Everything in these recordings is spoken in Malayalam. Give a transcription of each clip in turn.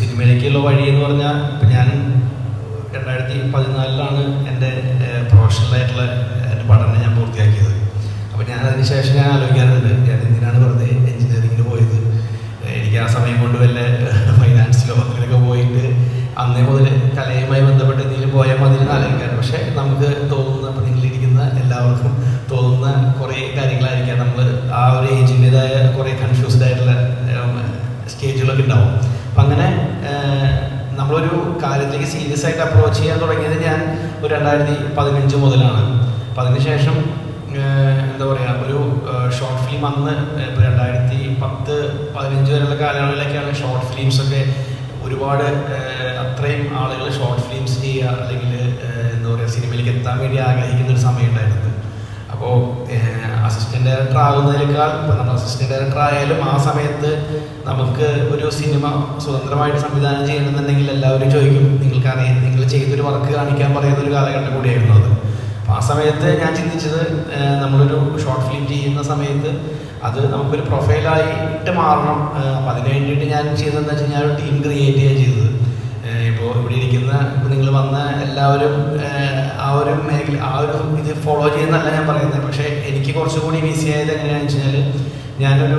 സിനിമയിലേക്കുള്ള വഴി എന്ന് പറഞ്ഞാൽ ഇപ്പം ഞാൻ രണ്ടായിരത്തി പതിനാലിലാണ് എന്റെ പ്രൊഫഷണലായിട്ടുള്ള എന്റെ പഠനം ഞാൻ പൂർത്തിയാക്കിയത്. അപ്പം ഞാൻ അതിന് ശേഷം ഞാൻ ആലോചിക്കാറുണ്ട് ഞാൻ എന്തിനാണ് വെറുതെ എഞ്ചിനീയറിങ്ങിന് പോയത്? എനിക്ക് ആ സമയം കൊണ്ട് വല്ല ഫൈനാൻസിലോ അങ്ങനെയൊക്കെ പോയിട്ട് അന്നേ മുതൽ കലയുമായി ബന്ധപ്പെട്ട് എന്തെങ്കിലും പോയാൽ മതി എന്ന് ആലോചിക്കാറ് പക്ഷേ നമുക്ക് തോന്നുന്ന നിങ്ങളിരിക്കുന്ന എല്ലാവർക്കും തോന്നുന്ന കുറേ കാര്യങ്ങളായിരിക്കാം നമ്മൾ ആ ഒരു ഏജിന്റെതായ കുറേ കൺഫ്യൂസ്ഡ് ആയിട്ടുള്ള സ്റ്റേജുകളൊക്കെ ഉണ്ടാവും അപ്പം അങ്ങനെ ഏഹ്, നമ്മളൊരു കാര്യത്തിലേക്ക് സീരിയസ് ആയിട്ട് അപ്രോച്ച് ചെയ്യാൻ തുടങ്ങിയത് ഞാൻ ഒരു രണ്ടായിരത്തി പതിനഞ്ച് മുതലാണ്. അപ്പം അതിനുശേഷം എന്താ പറയുക ഒരു ഷോർട്ട് ഫിലിം അന്ന് ഇപ്പോൾ രണ്ടായിരത്തി പത്ത് പതിനഞ്ച് വരെയുള്ള കാലയളവിലൊക്കെയാണ് ഷോർട്ട് ഫിലിംസൊക്കെ ഒരുപാട് അത്രയും ആളുകൾ ഷോർട്ട് ഫിലിംസ് ചെയ്യുക അല്ലെങ്കിൽ എന്താ പറയുക സിനിമയിലേക്ക് എത്താൻ വേണ്ടി ആഗ്രഹിക്കുന്ന ഒരു സമയം അപ്പോൾ അസിസ്റ്റന്റ് ഡയറക്ടർ ആകുന്നതിനേക്കാൾ ഇപ്പോൾ നമ്മൾ അസിസ്റ്റന്റ് ഡയറക്ടർ ആയാലും ആ സമയത്ത് നമുക്ക് ഒരു സിനിമ സ്വതന്ത്രമായിട്ട് സംവിധാനം ചെയ്യണമെന്നുണ്ടെങ്കിൽ എല്ലാവരും ചോദിക്കും നിങ്ങൾക്ക് അറിയാം നിങ്ങൾ ചെയ്തൊരു വർക്ക് കാണിക്കാൻ പറയുന്ന ഒരു കാലഘട്ടം കൂടിയായിരുന്നു അത്. അപ്പോൾ ആ സമയത്ത് ഞാൻ ചിന്തിച്ചത് നമ്മളൊരു ഷോർട്ട് ഫിലിം ചെയ്യുന്ന സമയത്ത് അത് നമുക്കൊരു പ്രൊഫൈലായിട്ട് മാറണം. അപ്പോൾ അതിന് വേണ്ടിയിട്ട് ഞാൻ ചെയ്തതെന്ന് വെച്ചാൽ ഒരു ടീം ക്രിയേറ്റ് ചെയ്യുക ചെയ്തത്. ഇപ്പോൾ ഇവിടെ ഇരിക്കുന്ന നിങ്ങൾ വന്ന എല്ലാവരും ആ ഒരു മേഖല ആ ഒരു ഇത് ഫോളോ ചെയ്യുന്നല്ല ഞാൻ പറയുന്നത്. പക്ഷേ എനിക്ക് കുറച്ചുകൂടി ബിസി ആയത് എങ്ങനെയാണെന്ന് വെച്ച് കഴിഞ്ഞാൽ ഞാനൊരു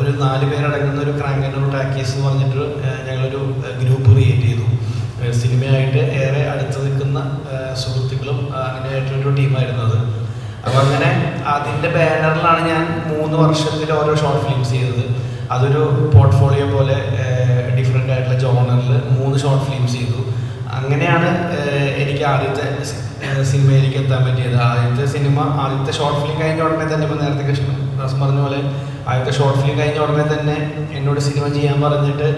ഒരു നാല് പേരടങ്ങുന്ന ഒരു ക്രാങ്കനൂർ ടാക്കീസ് എന്ന് പറഞ്ഞിട്ട് ഞങ്ങളൊരു ഗ്രൂപ്പ് ക്രിയേറ്റ് ചെയ്തു. സിനിമയായിട്ട് ഏറെ അടുത്ത് നിൽക്കുന്ന സുഹൃത്തുക്കളും അങ്ങനെയായിട്ടൊരു ടീമായിരുന്നു അത്. അപ്പോൾ അങ്ങനെ അതിന്റെ ബാനറിലാണ് ഞാൻ മൂന്ന് വർഷത്തിൽ ഓരോ ഷോർട്ട് ഫിലിംസ് ചെയ്തത്. അതൊരു പോർട്ട്ഫോളിയോ പോലെ ഡിഫറെന്റ് ആയിട്ടുള്ള ജോണറിൽ മൂന്ന് ഷോർട്ട് ഫിലിംസ് ചെയ്തു. അങ്ങനെയാണ് എനിക്ക് ആദ്യത്തെ സിനിമയിലേക്ക് എത്താൻ പറ്റിയത്. ആദ്യത്തെ സിനിമ ആദ്യത്തെ ഷോർട്ട് ഫിലിം കഴിഞ്ഞ ഉടനെ തന്നെ ഇപ്പോൾ നേരത്തെ കൃഷ്ണൻ ദാസ് പറഞ്ഞ പോലെ ആദ്യത്തെ ഷോർട്ട് ഫിലിം കഴിഞ്ഞ ഉടനെ തന്നെ എന്നോട് സിനിമ ചെയ്യാൻ പറഞ്ഞിട്ട്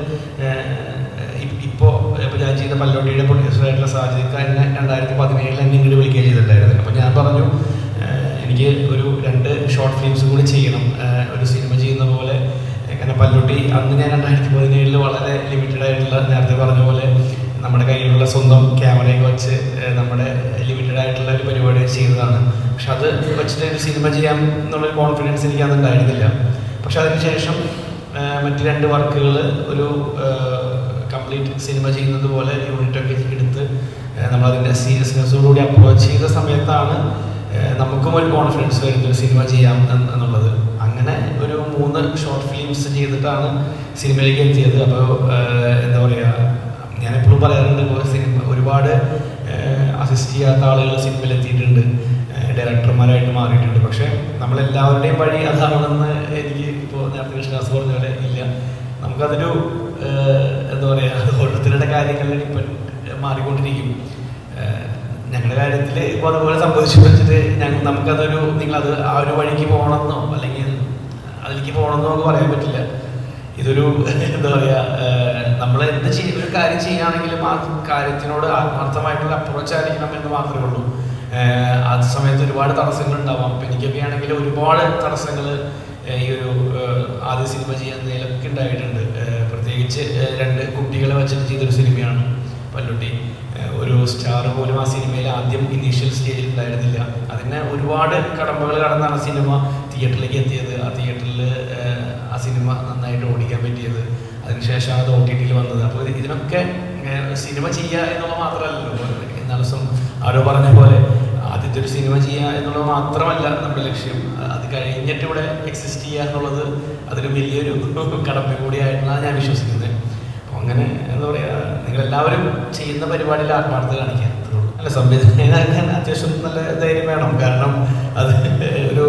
ഇപ്പോൾ ഇപ്പോൾ ഞാൻ ചെയ്ത പല്ലോട്ടിയുടെ പ്രൊഡ്യൂസറായിട്ടുള്ള സാജിദ് എന്നെ രണ്ടായിരത്തി പതിനേഴിൽ എന്നെ ഇങ്ങോട്ട് വിളിക്കുകയും ചെയ്തിട്ടുണ്ടായിരുന്നു. അപ്പോൾ ഞാൻ പറഞ്ഞു എനിക്ക് ഒരു രണ്ട് ഷോർട്ട് ഫിലിംസ് കൂടി ചെയ്യണം. ഒരു സിനിമ ചെയ്യുന്ന പോലെ കാരണം പല്ലോട്ടി അന്ന് ഞാൻ രണ്ടായിരത്തി പതിനേഴിൽ വളരെ ലിമിറ്റഡ് ആയിട്ടുള്ള നേരത്തെ പറഞ്ഞ പോലെ നമ്മുടെ കയ്യിലുള്ള സ്വന്തം ക്യാമറയൊക്കെ വെച്ച് നമ്മുടെ ലിമിറ്റഡ് ആയിട്ടുള്ള ഒരു പരിപാടി ചെയ്തതാണ്. പക്ഷെ അത് വെച്ചിട്ട് ഒരു സിനിമ ചെയ്യാം എന്നുള്ളൊരു കോൺഫിഡൻസ് എനിക്ക് അത് ഉണ്ടായിരുന്നില്ല. പക്ഷെ അതിനുശേഷം മറ്റ് രണ്ട് വർക്കുകൾ ഒരു കംപ്ലീറ്റ് സിനിമ ചെയ്യുന്നത് പോലെ യൂണിറ്റൊക്കെ എടുത്ത് നമ്മളതിന്റെ സീരിയസ്നെസ്സോടുകൂടി അപ്രോച്ച് ചെയ്ത സമയത്താണ് നമുക്കും ഒരു കോൺഫിഡൻസ് വരുന്ന ഒരു സിനിമ ചെയ്യാം എന്നുള്ളത്. അങ്ങനെ ഒരു മൂന്ന് ഷോർട്ട് ഫിലിംസ് ചെയ്തിട്ടാണ് സിനിമയിലേക്ക് എത്തിയത്. അപ്പോൾ എന്താ പറയുക ഞാൻ എപ്പോഴും പറയാറുണ്ട് സിനിമ ഒരുപാട് അസിസ്റ്റ് ചെയ്യാത്ത ആളുകൾ സിനിമയിലെത്തിയിട്ടുണ്ട്. ഡയറക്ടർമാരായിട്ട് മാറിയിട്ടുണ്ട്. പക്ഷേ നമ്മളെല്ലാവരുടെയും വഴി അതാണെന്ന് എനിക്ക് ഇപ്പോൾ നേരത്തെ കൃഷ്ണദാസ് പറഞ്ഞ പോലെ ഇല്ല. നമുക്കതൊരു എന്താ പറയുക ഓരോരുത്തരുടെ കാര്യങ്ങളിൽ ഇപ്പം മാറിക്കൊണ്ടിരിക്കും. ഞങ്ങളുടെ കാര്യത്തിൽ ഇപ്പോൾ അതുപോലെ സംഭവിച്ചു വെച്ചിട്ട് ഞങ്ങൾ നമുക്കതൊരു നിങ്ങളത് ആ ഒരു വഴിക്ക് പോകണമെന്നോ അല്ലെങ്കിൽ അതിലേക്ക് പോകണമെന്നോ നമുക്ക് പറയാൻ പറ്റില്ല. ഇതൊരു എന്താ പറയുക നമ്മൾ എന്ത് ചെയ്യ ഒരു കാര്യം ചെയ്യുകയാണെങ്കിലും ആ കാര്യത്തിനോട് ആത്മാർത്ഥമായിട്ടുള്ള അപ്രോച്ച് ആയിരിക്കണം എന്ന് മാത്രമേ ഉള്ളൂ. ആ സമയത്ത് ഒരുപാട് തടസ്സങ്ങൾ ഉണ്ടാവാം. അപ്പം എനിക്കൊക്കെ ആണെങ്കിൽ ഒരുപാട് തടസ്സങ്ങൾ ഈ ഒരു ആദ്യ സിനിമ ചെയ്യുന്നതിലൊക്കെ ഉണ്ടായിട്ടുണ്ട്. പ്രത്യേകിച്ച് രണ്ട് കുട്ടികളെ വെച്ചിട്ട് ചെയ്തൊരു സിനിമയാണ് പല്ലുട്ടി. ഒരു സ്റ്റാർ പോലും ആ സിനിമയിൽ ആദ്യം ഇനീഷ്യൽ സ്റ്റേജിൽ ഉണ്ടായിരുന്നില്ല. അതിന് ഒരുപാട് കടമ്പകൾ കടന്നാണ് സിനിമ തിയേറ്ററിലേക്ക് എത്തിയത്. ആ തിയേറ്ററിൽ സിനിമ നന്നായിട്ട് ഓടിക്കാൻ പറ്റിയത്. അതിനുശേഷം അത് ഒ ടി ടിയിൽ വന്നത്. അപ്പോൾ ഇതിനൊക്കെ സിനിമ ചെയ്യുക എന്നുള്ള മാത്രമല്ലല്ലോ. എന്നാലും ദിവസം ആരോ പറഞ്ഞ പോലെ ആദ്യത്തെ ഒരു സിനിമ ചെയ്യുക എന്നുള്ളത് മാത്രമല്ല നമ്മുടെ ലക്ഷ്യം. അത് കഴിഞ്ഞിട്ട് ഇവിടെ എക്സിസ്റ്റ് ചെയ്യുക എന്നുള്ളത് അതൊരു വലിയൊരു കടമ്പ കൂടിയായിട്ടാണ് ഞാൻ വിശ്വസിക്കുന്നത്. അപ്പോൾ അങ്ങനെ എന്താ പറയുക നിങ്ങളെല്ലാവരും ചെയ്യുന്ന പരിപാടിയിൽ ആത്മാർത്ഥത ഉള്ളൂ. അല്ല സംവിധായകൻ അത്യാവശ്യം നല്ല ധൈര്യം വേണം. കാരണം അത് ഒരു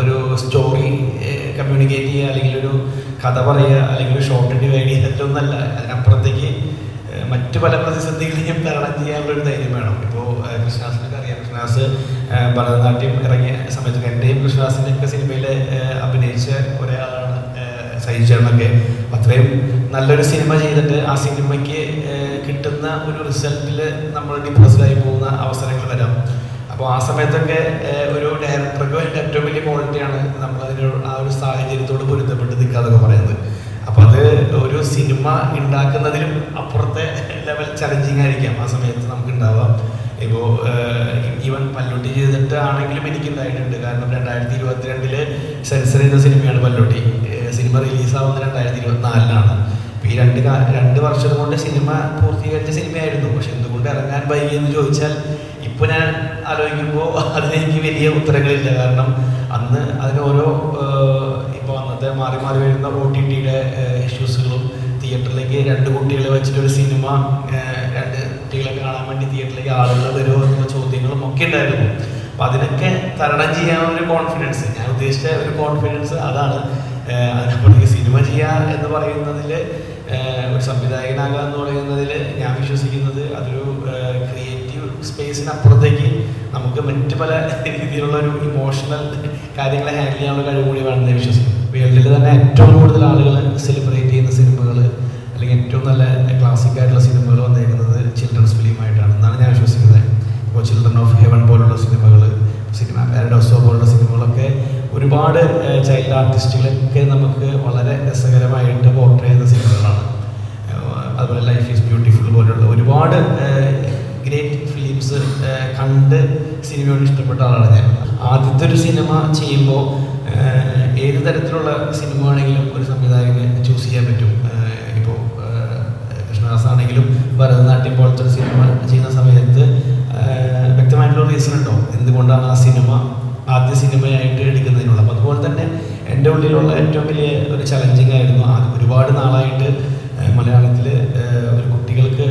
ഒരു സ്റ്റോറി കമ്മ്യൂണിക്കേറ്റ് ചെയ്യുക അല്ലെങ്കിൽ ഒരു കഥ പറയുക അല്ലെങ്കിൽ ഒരു ഷോർട്ട് ഡിവൈഡ് ചെയ്യുക ഇതൊന്നല്ല അതിനപ്പുറത്തേക്ക് മറ്റു പല പ്രതിസന്ധികളെയും തരണം ചെയ്യാനുള്ള ഒരു ധൈര്യം വേണം. ഇപ്പോൾ കൃഷ്ണദാസിനൊക്കെ അറിയാം. കൃഷ്ണദാസ് ഭരതനാട്യം ഇറങ്ങിയ സമയത്ത് എന്റെയും കൃഷ്ണദാസിന്റെയൊക്കെ സിനിമയിൽ അഭിനയിച്ച ഒരാളാണ് സഹിച്ചേർന്നൊക്കെ അത്രയും നല്ലൊരു സിനിമ ചെയ്തിട്ട് ആ സിനിമയ്ക്ക് കിട്ടുന്ന ഒരു റിസൾട്ടിൽ നമ്മൾ ഡിപ്രസ്ഡായി പോകുന്ന അവസരങ്ങൾ വരാം. അപ്പോൾ ആ സമയത്തൊക്കെ ഒരു ഡയറക്ടർക്ക് വേണ്ട ഏറ്റവും വലിയ ക്വാളിറ്റിയാണ് നമ്മൾ അതിന് ആ ഒരു സാഹചര്യത്തോട് പൊരുത്തപ്പെട്ട് നിൽക്കാതൊക്കെ പറയുന്നത്. അപ്പോൾ അത് ഒരു സിനിമ ഉണ്ടാക്കുന്നതിലും അപ്പുറത്തെ ലെവൽ ചലഞ്ചിങ് ആയിരിക്കാം ആ സമയത്ത് നമുക്ക് ഉണ്ടാവാം ഇപ്പോൾ ഈവൻ പല്ലുട്ടി ചെയ്തിട്ട് ആണെങ്കിലും എനിക്ക് ഉണ്ടായിട്ടുണ്ട് കാരണം രണ്ടായിരത്തി ഇരുപത്തിരണ്ടിൽ സെൻസർ ചെയ്ത സിനിമയാണ് പല്ലുട്ടി. സിനിമ റിലീസാവുന്നത് രണ്ടായിരത്തി ഇരുപത്തിനാലിലാണ് ഈ രണ്ട് രണ്ട് വർഷം കൊണ്ട് സിനിമ പൂർത്തീകരിച്ച സിനിമയായിരുന്നു. പക്ഷെ എന്തുകൊണ്ട് ഇറങ്ങാൻ വൈകി എന്ന് ചോദിച്ചാൽ ഇപ്പോൾ ഞാൻ ആലോചിക്കുമ്പോൾ അതിനെനിക്ക് വലിയ ഉത്തരങ്ങളില്ല. കാരണം അന്ന് അതിന് ഓരോ ഇപ്പോൾ അന്നത്തെ മാറി മാറി വരുന്ന ഒ ടി ടിയുടെ ഇഷ്യൂസുകളും തിയേറ്ററിലേക്ക് രണ്ട് കുട്ടികളെ വെച്ചിട്ട് ഒരു സിനിമ രണ്ട് കുട്ടികളെ കാണാൻ വേണ്ടി തിയേറ്ററിലേക്ക് ആളുകൾ വരുമോ എന്നുള്ള ചോദ്യങ്ങളും ഒക്കെ ഉണ്ടായിരുന്നു. അപ്പം അതിനൊക്കെ തരണം ചെയ്യാനുള്ള ഒരു കോൺഫിഡൻസ് ഞാൻ ഉദ്ദേശിച്ച ഒരു കോൺഫിഡൻസ് അതാണ്. ഏഹ്, അതിനപ്പുറത്തേക്ക് സിനിമ ചെയ്യുക എന്ന് പറയുന്നതിൽ സംവിധായകനാകുക എന്ന് പറയുന്നതിൽ ഞാൻ വിശ്വസിക്കുന്നത് അതൊരു ക്രിയേറ്റീവ് സ്പേസിനപ്പുറത്തേക്ക് നമുക്ക് മറ്റ് പല രീതിയിലുള്ള ഒരു ഇമോഷണൽ കാര്യങ്ങളെ ഹാൻഡിൽ ചെയ്യാനുള്ള കഴിവ് കൂടി വേണമെന്ന് വിശ്വസിക്കുന്നു. വേൾഡിൽ തന്നെ ഏറ്റവും കൂടുതൽ ആളുകൾ സെലിബ്രേറ്റ് ചെയ്യുന്ന സിനിമകൾ അല്ലെങ്കിൽ ഏറ്റവും നല്ല ക്ലാസിക് ആയിട്ടുള്ള സിനിമകൾ വന്നേക്കുന്നത് ചിൽഡ്രൻസ് ഫിലിമായിട്ടാണ് എന്നാണ് ഞാൻ വിശ്വസിക്കുന്നത്. ഇപ്പോൾ ചിൽഡ്രൻ ഓഫ് ഹെവൻ പോലുള്ള സിനിമകൾ സിനിമ പാരഡോസോ പോലുള്ള സിനിമകളൊക്കെ ഒരുപാട് ചൈൽഡ് ആർട്ടിസ്റ്റുകളൊക്കെ നമുക്ക് വളരെ രസകരമായിട്ട് പോർട്രേ ചെയ്യുന്ന സിനിമകളാണ്. അതുപോലെ ലൈഫ് ഈസ് ബ്യൂട്ടിഫുൾ പോലെയുള്ള ഒരുപാട് ഗ്രേറ്റ് ഫിലിംസ് കണ്ട് സിനിമയോട് ഇഷ്ടപ്പെട്ട ആളാണ് ഞാൻ. ആദ്യത്തെ ഒരു സിനിമ ചെയ്യുമ്പോൾ ഏത് തരത്തിലുള്ള സിനിമ ആണെങ്കിലും ഒരു സംവിധായകന് ചൂസ് ചെയ്യാൻ പറ്റും. ഇപ്പോൾ കൃഷ്ണദാസ് ആണെങ്കിലും ഭരതനാട്യം പോലത്തെ ഒരു സിനിമ ചെയ്യുന്ന സമയത്ത് വ്യക്തമായിട്ടുള്ള റീസൺ ഉണ്ടോ? എന്തുകൊണ്ടാണ് ആ സിനിമ ആദ്യ സിനിമയായിട്ട് എടുക്കുന്നതിനുള്ള അപ്പോൾ അതുപോലെ തന്നെ എന്റെ ഉള്ളിലുള്ള ഏറ്റവും വലിയ ഒരു ചലഞ്ചിങ് ആയിരുന്നു ഒരുപാട് നാളായിട്ട് മലയാളത്തിൽ ഒരു കുട്ടികൾക്ക്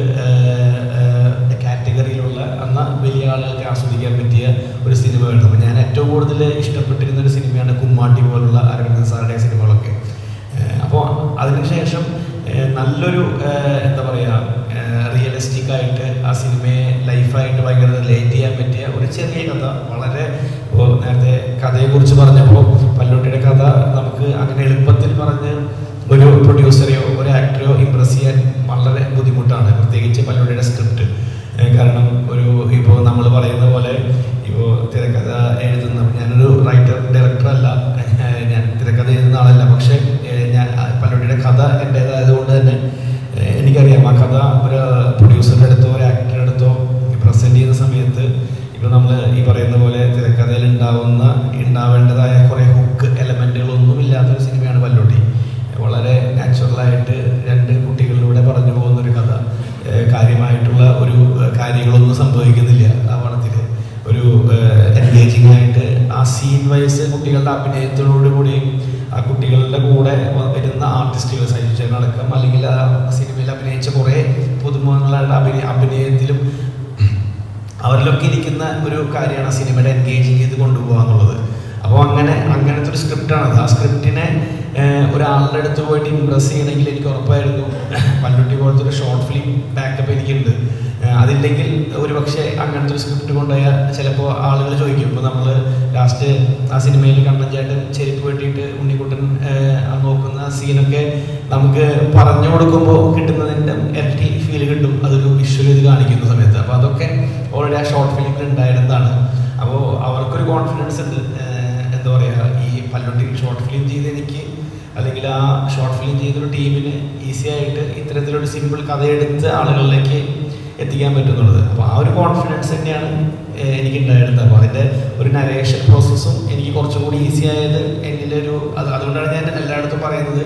കാറ്റഗറിയിലുള്ള അന്ന വലിയ ആളുകൾക്ക് ആസ്വദിക്കാൻ പറ്റിയ ഒരു സിനിമയാണ് അപ്പോൾ ഞാൻ ഏറ്റവും കൂടുതൽ ഇഷ്ടപ്പെട്ടിരുന്ന ഒരു സിനിമയാണ് കുമ്മാട്ടി പോലുള്ള അരവിന്ദൻ സാറുടെ സിനിമകളൊക്കെ. അപ്പോൾ അതിനുശേഷം നല്ലൊരു എന്താ പറയുക റിയലിസ്റ്റിക് ആയിട്ട് ആ സിനിമയെ ലൈഫായിട്ട് ഭയങ്കര റിലേറ്റ് ചെയ്യാൻ പറ്റിയ ഒരു ചെറിയ കഥ. വളരെ നേരത്തെ കഥയെക്കുറിച്ച് പറഞ്ഞപ്പോൾ പല്ലുട്ടിയുടെ കഥ നമുക്ക് അങ്ങനെ എളുപ്പത്തിൽ പറഞ്ഞ് ഒരു പ്രൊഡ്യൂസറെയോ ഒരു ആക്ടറെയോ ഇമ്പ്രസ് ചെയ്യാൻ വളരെ ബുദ്ധിമുട്ടാണ്. പ്രത്യേകിച്ച് പലരുടെ സ്ക്രിപ്റ്റ് കാരണം ഒരു ഇപ്പോൾ നമ്മൾ പറയുന്ന പോലെ ഇപ്പോൾ തിരക്കഥ എഴുതുന്ന ഞാനൊരു റൈറ്റർ ഡയറക്ടർ അല്ല ഏഹ് ഞാൻ തിരക്കഥ എഴുതുന്ന ആളല്ല പക്ഷേ ഏഹ് ഞാൻ പല്ലുട്ടിയുടെ കഥ എന്റേതായതുകൊണ്ട് തന്നെ ഏഹ് എനിക്കറിയാം ആ കഥ ഒരു പ്രൊഡ്യൂസറുടെ അടുത്തോ ഒരു ആക്ടറുടെ അടുത്തോ പ്രസന്റ് ചെയ്യുന്ന സമയത്ത് ഇപ്പോൾ നമ്മൾ ഈ പറയുന്ന പോലെ തിരക്കഥയിൽ ഉണ്ടാവുന്ന ഉണ്ടാവേണ്ടതായ കുറേ ഹുക്ക് എലമെന്റുകളൊന്നും ഇല്ലാത്തൊരു സിനിമയാണ് പല്ലുട്ടി വളരെ നാച്ചുറലായിട്ട് രണ്ട് കുട്ടികളിലൂടെ പറഞ്ഞു പോകുന്ന ഒരു കഥ ഏഹ് കാര്യമായിട്ടുള്ള ഒരു ഏഹ് കാര്യങ്ങളൊന്നും സംഭവിക്കുന്നില്ല ആ പടത്തിൽ ഒരു എൻഗേജിങ് ആയിട്ട് ആ സീൻ വൈസ് കുട്ടികളുടെ അഭിനയത്തോടു കൂടി ആ കുട്ടികളുടെ കൂടെ വ- വരുന്ന ആർട്ടിസ്റ്റുകൾ സഹിച്ചൻ അടക്കം അല്ലെങ്കിൽ ആ സിനിമയിൽ അഭിനയിച്ച കുറേ പുതുമുഖങ്ങളുടെ അഭിനയ അഭിനയത്തിലും അവരിലൊക്കെ ഒരു കാര്യമാണ് സിനിമയുടെ എൻഗേജിങ് ചെയ്ത് കൊണ്ടുപോകുക എന്നുള്ളത്. അപ്പോൾ അങ്ങനെ അങ്ങനത്തെ ഒരു സ്ക്രിപ്റ്റാണ് ആ സ്ക്രിപ്റ്റിനെ ഒരാളുടെ അടുത്ത് പോയിട്ട് ഇമ്പ്രസ് ചെയ്യണമെങ്കിൽ എനിക്ക് ഉറപ്പായിരുന്നു. പല്ലുട്ടി പോലത്തെ ഒരു ഷോർട്ട് ഫിലിം ബാക്കപ്പ് എനിക്കുണ്ട്. അതില്ലെങ്കിൽ ഒരു പക്ഷേ അങ്ങനത്തെ ഒരു സ്ക്രിപ്റ്റ് കൊണ്ടുപോയാൽ ചിലപ്പോൾ ആളുകൾ ചോദിക്കും. ഇപ്പോൾ നമ്മൾ ലാസ്റ്റ് ആ സിനിമയിൽ കണ്ണൻ ചേട്ടൻ ചെരുപ്പ് വെട്ടിയിട്ട് ഉണ്ണിക്കുട്ടൻ നോക്കുന്ന സീനൊക്കെ നമുക്ക് പറഞ്ഞു കൊടുക്കുമ്പോൾ കിട്ടുന്നതിന്റെ ഇരട്ടി ഫീൽ കിട്ടും. അതൊരു വിഷ്വൽ ഇത് കാണിക്കുന്ന സമയത്ത്. അപ്പോൾ അതൊക്കെ ഓൾറെഡി ആ ഷോർട്ട് ഫിലിമിൽ ഉണ്ടായിരുന്നതാണ്. അപ്പോൾ അവർക്കൊരു കോൺഫിഡൻസ് ഉണ്ട്. എന്താ പറയുക ഈ പല്ലുട്ടി ഷോർട്ട് ഫിലിം ചെയ്ത് എനിക്ക് അല്ലെങ്കിൽ ആ ഷോർട്ട് ഫിലിം ചെയ്തൊരു ടീമിന് ഈസി ആയിട്ട് ഇത്തരത്തിലൊരു സിമ്പിൾ കഥയെടുത്ത് ആളുകളിലേക്ക് എത്തിക്കാൻ പറ്റുന്നുള്ളത്. അപ്പോൾ ആ ഒരു കോൺഫിഡൻസ് തന്നെയാണ് എനിക്ക് ഉണ്ടായിരുന്നത് അപ്പോൾ അതിന്റെ ഒരു നരേഷൻ പ്രോസസ്സും എനിക്ക് കുറച്ചും കൂടി ഈസി ആയത് എന്റെ ഒരു അത് അതുകൊണ്ടാണ് ഞാൻ എല്ലായിടത്തും പറയുന്നത്.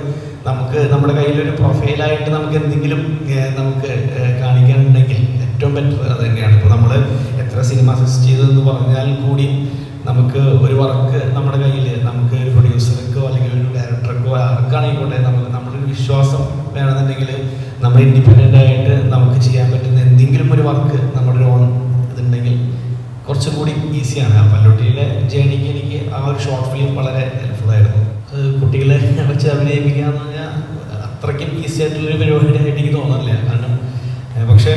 നമുക്ക് നമ്മുടെ കയ്യിലൊരു പ്രൊഫൈലായിട്ട് നമുക്ക് എന്തെങ്കിലും നമുക്ക് കാണിക്കാനുണ്ടെങ്കിൽ ഏറ്റവും ബെറ്റർ അത് തന്നെയാണ്. ഇപ്പോൾ നമ്മൾ എത്ര സിനിമ അസിസ്റ്റ് ചെയ്തതെന്ന് പറഞ്ഞാൽ കൂടി നമുക്ക് ഒരു വർക്ക് നമ്മുടെ കയ്യിൽ നമുക്ക് ഒരു പ്രൊഡ്യൂസർക്കോ അല്ലെങ്കിൽ ഒരു ഡയറക്ടർക്കോ ആർക്കാണെങ്കിൽക്കോട്ടെ നമുക്ക് നമ്മുടെ ഒരു വിശ്വാസം വേണമെന്നുണ്ടെങ്കിൽ നമ്മൾ ഇൻഡിപെൻഡന്റ് ആയിട്ട് നമുക്ക് ചെയ്യാൻ പറ്റുന്ന എന്തെങ്കിലും ഒരു വർക്ക് നമ്മുടെ ഓൺ ഇതുണ്ടെങ്കിൽ കുറച്ചും കൂടി ഈസിയാണ് ആ പല്ലോട്ടിയിലെ ജേണിക്ക് എനിക്ക് ആ ഒരു ഷോർട്ട് ഫിലിം വളരെ ഹെൽപ്ഫുൾ ആയിരുന്നു. കുട്ടികളെ വെച്ച് അഭിനയിപ്പിക്കുക എന്ന് പറഞ്ഞാൽ അത്രയ്ക്കും ഈസി ആയിട്ടുള്ളൊരു പരിപാടിയായിട്ട് എനിക്ക് തോന്നുന്നില്ല. കാരണം പക്ഷേ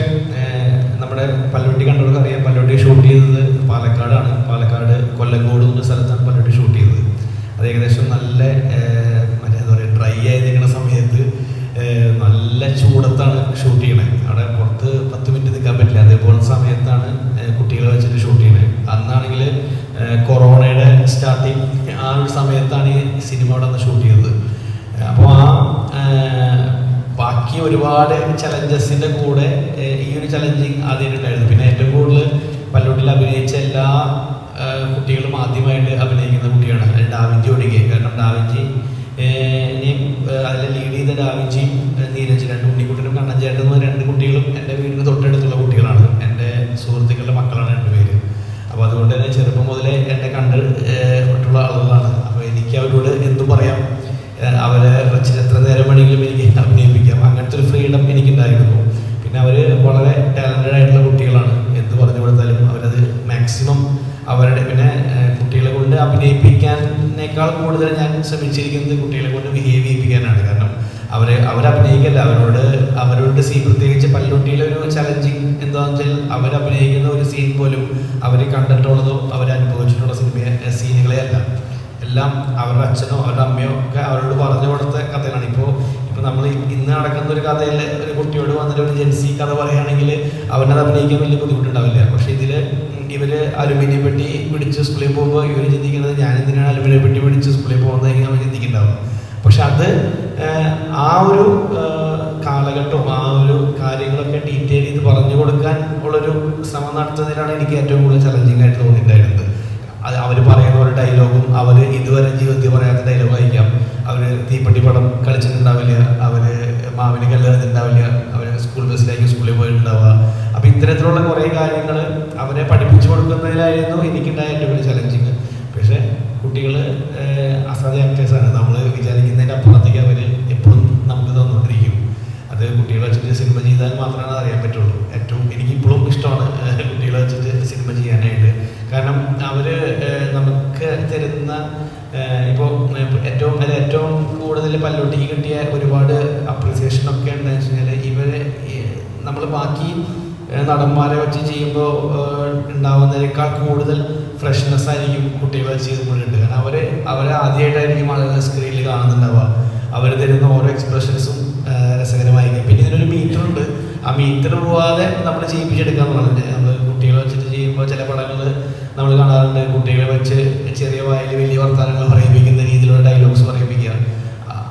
നമ്മുടെ പല്ലുട്ടി കണ്ടവർക്ക് അറിയാം. പല്ലുട്ടി ഷൂട്ട് ചെയ്തത് പാലക്കാടാണ്. പാലക്കാട് കൊല്ലങ്കോട് എന്ന സ്ഥലത്താണ് പല്ലുട്ടി ഷൂട്ട് ചെയ്തത്. അത് ഏകദേശം നല്ല മറ്റേ എന്താ പറയുക ഡ്രൈ ആയിരിക്കുന്ന സമയത്ത് നല്ല ചൂടത്താണ് ഷൂട്ട് ചെയ്യണത് അവിടെ പുറത്ത് പത്ത് മിനിറ്റ് നിൽക്കാൻ പറ്റില്ല. അതേപോലെ സമയത്താണ് കുട്ടികളെ വെച്ചിട്ട് ഷൂട്ട് ചെയ്യണത് അന്നാണെങ്കിൽ കൊറോണയുടെ സ്റ്റാർട്ടിങ് ആ ഒരു സമയത്താണ് ഈ സിനിമ അവിടെ ഷൂട്ട് ചെയ്തത് അപ്പോൾ ആ ഏഹ് ബാക്കി ഒരുപാട് ചലഞ്ചസിന്റെ കൂടെ ഈ ഒരു ചലഞ്ചിങ് ആദ്യമായിട്ടുണ്ടായിരുന്നു പിന്നെ ഏറ്റവും കൂടുതൽ പല്ലൂട്ടിൽ അഭിനയിച്ച എല്ലാ കുട്ടികളും ആദ്യമായിട്ട് അഭിനയിക്കുന്ന കുട്ടിയാണ് ഡാവിഞ്ചി ഒഴികെ കാരണം ഡാവിഞ്ചി അതിൽ ലീഡ് ചെയ്ത ഡാവിഞ്ചിയും നീരജ് നീരജ് അതിനേക്കാൾ കൂടുതൽ ഞാൻ ശ്രമിച്ചിരിക്കുന്നത് കുട്ടികളെ കൊണ്ട് ബിഹേവ് ചെയ്യിപ്പിക്കാനാണ്. കാരണം അവരെ അവരഭിനയിക്കല്ല. അവരോട് അവരോട് സീൻ പ്രത്യേകിച്ച് പല്ലുട്ടിയിലെ ഒരു ചലഞ്ചിങ് എന്താണെന്ന് വെച്ചാൽ അവരഭിനയിക്കുന്ന ഒരു സീൻ പോലും അവർ കണ്ടിട്ടുള്ളതോ അവരനുഭവിച്ചിട്ടുള്ള സിനിമ സീനുകളെ അല്ല. എല്ലാം അവരുടെ അച്ഛനോ അവരുടെ അമ്മയോ ഒക്കെ അവരോട് പറഞ്ഞു കൊടുത്ത കഥയാണ് ഇപ്പോൾ ഇപ്പോൾ നമ്മൾ ഇന്ന് നടക്കുന്ന ഒരു കഥയിൽ ഒരു കുട്ടിയോട് വന്നിട്ട് ഒരു ജെൻസി കഥ പറയുകയാണെങ്കിൽ അവനത് അഭിനയിക്കാൻ വലിയ ബുദ്ധിമുട്ടുണ്ടാവില്ല. പക്ഷേ ഇതിൽ ഇവർ അലുമിനിയം പെട്ടി പിടിച്ച് സ്കൂളിൽ പോകുമ്പോൾ ഇവർ ചിന്തിക്കുന്നത് ഞാൻ എന്തിനാണ് അലുമിനിയം പെട്ടി പിടിച്ച് സ്കൂളിൽ പോകുന്നതായിരിക്കും അവർ ചിന്തിക്കുന്നുണ്ടാവും. പക്ഷെ അത് ആ ഒരു കാലഘട്ടവും ആ ഒരു കാര്യങ്ങളൊക്കെ ഡീറ്റെയിൽ ചെയ്ത് പറഞ്ഞു കൊടുക്കാൻ ഉള്ളൊരു ശ്രമം നടത്തുന്നതിലാണ് എനിക്ക് ഏറ്റവും കൂടുതൽ ചലഞ്ചിങ് ആയിട്ട് തോന്നിയിട്ടുണ്ടായിരുന്നത്. അത് അവർ പറയുന്ന ഒരു ഡയലോഗും അവർ ഇതുവരെ ജീവിതത്തിൽ പറയാത്ത ഡയലോഗ് ആയിരിക്കാം. അവർ തീപ്പെട്ടി പടം കളിച്ചിട്ടുണ്ടാവില്ല അവർ മാവിന് കല്ലെറിഞ്ഞിട്ടുണ്ടാവില്ല അവർ സ്കൂൾ ബസ്സിലേക്ക് സ്കൂളിൽ പോയിട്ടുണ്ടാവുക അപ്പോൾ ഇത്തരത്തിലുള്ള കുറേ കാര്യങ്ങൾ അവരെ പഠിപ്പിച്ചു കൊടുക്കുന്നതിലായിരുന്നു എനിക്കുണ്ടായ ഏറ്റവും വലിയ ചലഞ്ചിങ് പക്ഷേ കുട്ടികൾ അസാധ്യ ആക്ടേഴ്സാണ് നമ്മൾ വിചാരിക്കുന്നതിന്റെ അപ്പുറത്തേക്ക് അവർ എപ്പോഴും നമുക്ക് തന്നുകൊണ്ടിരിക്കും അത് കുട്ടികളെ വെച്ചിട്ട് സിനിമ ചെയ്താൽ മാത്രമാണ് അറിയാൻ പറ്റുള്ളൂ. ഏറ്റവും എനിക്ക് ഇപ്പോഴും ഇഷ്ടമാണ് കുട്ടികളെ വെച്ചിട്ട് സിനിമ ചെയ്യാനായിട്ട്. കാരണം അവർ നമുക്ക് തരുന്ന ഇപ്പോൾ ഏറ്റവും അതിൽ ഏറ്റവും കൂടുതൽ പല്ലോട്ടിക്ക് കിട്ടിയ ഒരുപാട് അപ്രിസിയേഷൻ ഒക്കെ ഉണ്ടെന്ന് വെച്ച് കഴിഞ്ഞാൽ ഇവരെ നമ്മൾ ബാക്കി നടന്മാരെ വെച്ച് ചെയ്യുമ്പോൾ ഉണ്ടാവുന്നതിനേക്കാൾ കൂടുതൽ ഫ്രഷ്നെസ് ആയിരിക്കും കുട്ടികളെ ചെയ്തുകൊണ്ടുണ്ട് കാരണം അവരെ അവരെ ആദ്യമായിട്ടായിരിക്കും ആളുകൾ സ്ക്രീനിൽ കാണുന്നുണ്ടാവുക. അവർ തരുന്ന ഓരോ എക്സ്പ്രഷൻസും രസകരമായിരിക്കും. പിന്നെ ഇതിനൊരു മീറ്റർ ഉണ്ട്. ആ മീറ്റർ പോവാതെ നമ്മൾ ചെയ്യിപ്പിച്ചെടുക്കുക പറഞ്ഞിട്ട് നമ്മൾ കുട്ടികളെ വെച്ചിട്ട് ചെയ്യുമ്പോൾ ചില പടങ്ങൾ നമ്മൾ കാണാറുണ്ട്. കുട്ടികളെ വെച്ച് ചെറിയ വായിൽ വലിയ വർത്തമാനങ്ങൾ പറയിപ്പിക്കുന്ന രീതിയിലുള്ള ഡയലോഗ്സ് പറയിപ്പിക്കുക.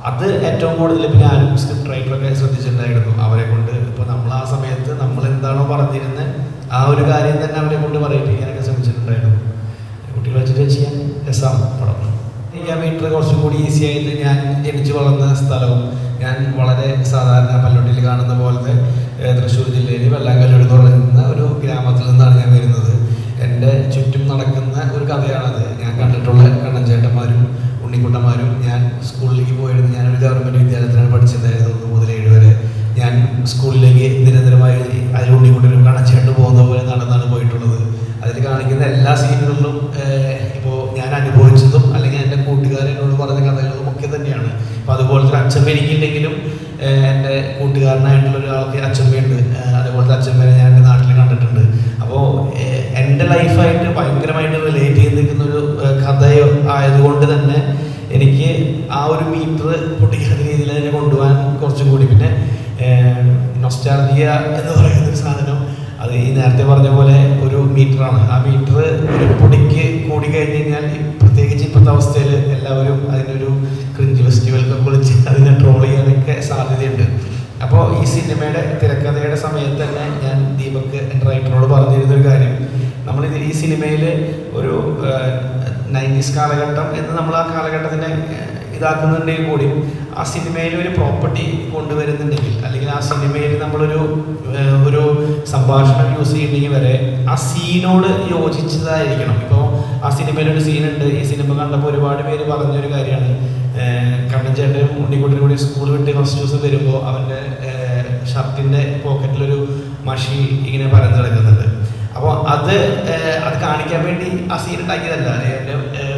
അത് ഏറ്റവും കൂടുതൽ ഇപ്പം ഞാനും സ്ക്രിപ്റ്റ് റൈറ്ററൊക്കെ ശ്രദ്ധിച്ചിട്ടുണ്ടായിരുന്നു. അവരെ കൊണ്ട് ഇപ്പോൾ നമ്മൾ ആ സമയത്ത് നമ്മൾ എന്താണോ പറഞ്ഞിരുന്നത് ആ ഒരു കാര്യം തന്നെ അവരെ കൊണ്ട് പറയിപ്പിക്കാനൊക്കെ ശ്രമിച്ചിട്ടുണ്ടായിരുന്നു. കുട്ടികൾ വെച്ചിട്ട് ചെയ്യാൻ രസമാണ് പടം. എനിക്ക് ആ വീട്ടിൽ കുറച്ചും കൂടി ഈസി ആയിട്ട് ഞാൻ ജനിച്ചു വളർന്ന സ്ഥലവും ഞാൻ വളരെ സാധാരണ പല്ലോട്ടിയിൽ കാണുന്ന പോലത്തെ തൃശ്ശൂർ ജില്ലയിൽ വെള്ളാങ്കല്ലൂർ തുടങ്ങുന്ന ഒരു ഗ്രാമത്തിൽ നിന്നാണ് ഞാൻ വരുന്നത് എന്റെ ചുറ്റും നടക്കുന്ന ഒരു കഥയാണത് ഞാൻ കണ്ടിട്ടുള്ള കണ്ണൻചേട്ടന്മാരും ഉണ്ണിക്കുട്ടന്മാരും ഞാൻ സ്കൂളിലേക്ക് പോയിരുന്നു ഞാനൊരു ഗവൺമെന്റ് വിദ്യാലയത്തിലാണ് പഠിച്ചിട്ടുണ്ടായിരുന്നത് ഒന്ന് മുതൽ ഏഴ് വരെ ഞാൻ സ്കൂളിലേക്ക് നിരന്തരമായി അതിൽ ഉണ്ണിക്കുട്ടനും കണ്ണൻചേട്ടനും പോകുന്ന പോലെ നടന്നാണ് പോയിട്ടുള്ളത് അതിൽ കാണിക്കുന്ന എല്ലാ സീനുകളിലും ഇപ്പോൾ ഞാൻ അനുഭവിച്ചതും അല്ലെങ്കിൽ എന്റെ കൂട്ടുകാരൻ എന്നോട് പറഞ്ഞ കഥകളും ഒക്കെ തന്നെയാണ് അപ്പോൾ അതുപോലത്തെ ഒരു അച്ഛമ്മ എനിക്കില്ലെങ്കിലും ഏഹ്, എന്റെ കൂട്ടുകാരനായിട്ടുള്ള ഒരാൾക്ക് അച്ഛമ്മയുണ്ട്. അതേപോലത്തെ അച്ഛമ്മേനെ ഞാൻ എന്റെ നാട്ടിൽ കണ്ടിട്ടുണ്ട്. അപ്പോൾ എന്റെ ലൈഫായിട്ട് ഭയങ്കരമായിട്ട് റിലേറ്റ് ചെയ്ത് നിൽക്കുന്ന ഒരു കഥയോ ആയതുകൊണ്ട് തന്നെ എനിക്ക് ആ ഒരു മീറ്റർ പൊട്ടിക്കാത്ത രീതിയിൽ അതിനെ കൊണ്ടുപോകാൻ കുറച്ചും കൂടി. പിന്നെ നൊസ്റ്റാർജിയ എന്ന് പറയുന്ന ഒരു സാധനം അത് ഈ നേരത്തെ പറഞ്ഞ പോലെ ഒരു മീറ്ററാണ്. ആ മീറ്റർ ഒരു പൊടിക്ക് കൂടി കഴിഞ്ഞ് കഴിഞ്ഞാൽ പ്രത്യേകിച്ച് ഇപ്പോഴത്തെ അവസ്ഥയിൽ എല്ലാവരും അതിനൊരു ക്രിഞ്ച് ഫെസ്റ്റിവലൊക്കെ വിളിച്ച് അതിനെ ട്രോൾ ചെയ്യാനൊക്കെ സാധ്യതയുണ്ട്. അപ്പോൾ ഈ സിനിമയുടെ തിരക്കഥയുടെ സമയത്ത് തന്നെ ഞാൻ ദീപക് റൈറ്ററിനോട് പറഞ്ഞിരുന്ന ഒരു കാര്യം. നമ്മൾ ഈ സിനിമയിൽ ഒരു നയന്റീസ് കാലഘട്ടം എന്ന് നമ്മൾ ആ കാലഘട്ടത്തിനെ ഇതാക്കുന്നുണ്ടെങ്കിൽ കൂടി ആ സിനിമയിൽ ഒരു പ്രോപ്പർട്ടി കൊണ്ടുവരുന്നുണ്ടെങ്കിൽ അല്ലെങ്കിൽ ആ സിനിമയിൽ നമ്മളൊരു ഒരു സംഭാഷണം യൂസ് ചെയ്യുന്നെങ്കിൽ വരെ ആ സീനോട് യോജിച്ചതായിരിക്കണം. ഇപ്പോൾ ആ സിനിമയിലൊരു സീനുണ്ട് ഈ സിനിമ കണ്ടപ്പോൾ ഒരുപാട് പേര് പറഞ്ഞൊരു കാര്യമാണ്. ചേട്ടനും ഉണ്ണിക്കുട്ടനും കൂടി സ്കൂൾ വിട്ട് ഫസ്റ്റ് ദിവസം വരുമ്പോൾ അവന്റെ ഷർട്ടിന്റെ പോക്കറ്റിലൊരു മഷി ഇങ്ങനെ പറഞ്ഞു കിടക്കുന്നുണ്ട്. അപ്പോൾ അത് അത് കാണിക്കാൻ വേണ്ടി ആ സീൻ ഉണ്ടാക്കിയതല്ല. എന്റെ